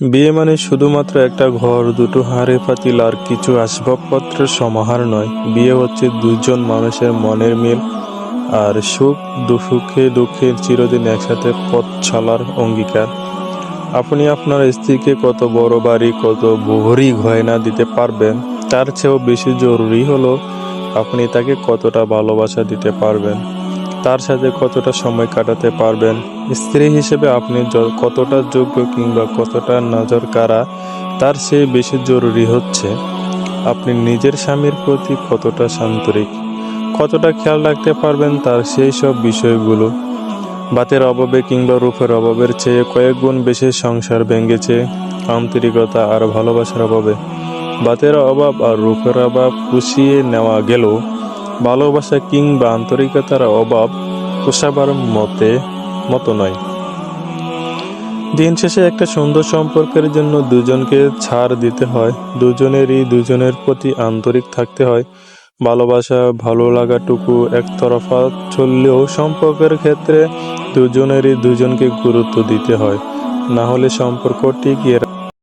বিয়ে মানে শুধুমাত্র একটা ঘর, দুটো হাঁড়ি পাতিল আর কিছু আসবাবপত্রের সমাহার নয়। বিয়ে হচ্ছে দুজন মানুষের মনের মিল আর সুখ, দুঃখে চিরদিন একসাথে পথ চলার অঙ্গীকার। আপনি আপনার স্ত্রীকে কত বড় বাড়ি, কত ভরি গয়না দিতে পারবেন? তার চেয়েও বেশি জরুরি হলো আপনি তাকে কতটা ভালোবাসা দিতে পারবেন। তার সাথে কতটা সময় কাটাতে পারবেন? স্ত্রী হিসেবে আপনি কতটা যোগ্য কিংবা কতটা নজর কারা, তার চেয়ে বেশি জরুরি হচ্ছে আপনি নিজের স্বামীর প্রতি কতটা সান্তরিক, কতটা খেয়াল রাখতে পারবেন তার সেই সব বিষয়গুলো। বাতের অভাবে কিংবা রূপের অভাবের চেয়ে কয়েক গুণ বেশি সংসার ভেঙেছে, আন্তরিকতা আর ভালোবাসার অভাবে। বাতের অভাব আর রূপের অভাব পুষিয়ে নেওয়া গেলেও ভালোবাসা কিংবা আন্তরিকতার অভাব পোষাবার মতে মতো নয়। দিন শেষে একটা সুন্দর সম্পর্কের জন্য দুজনকে ছাড় দিতে হয়। দুজনেরই দুজনের প্রতি আন্তরিক থাকতে হয়। ভালোবাসা ভালো লাগাটুকু একতরফা চললেও সম্পর্কের ক্ষেত্রে দুজনেরই দুজনকে গুরুত্ব দিতে হয়। না হলে সম্পর্ক টিকিয়ে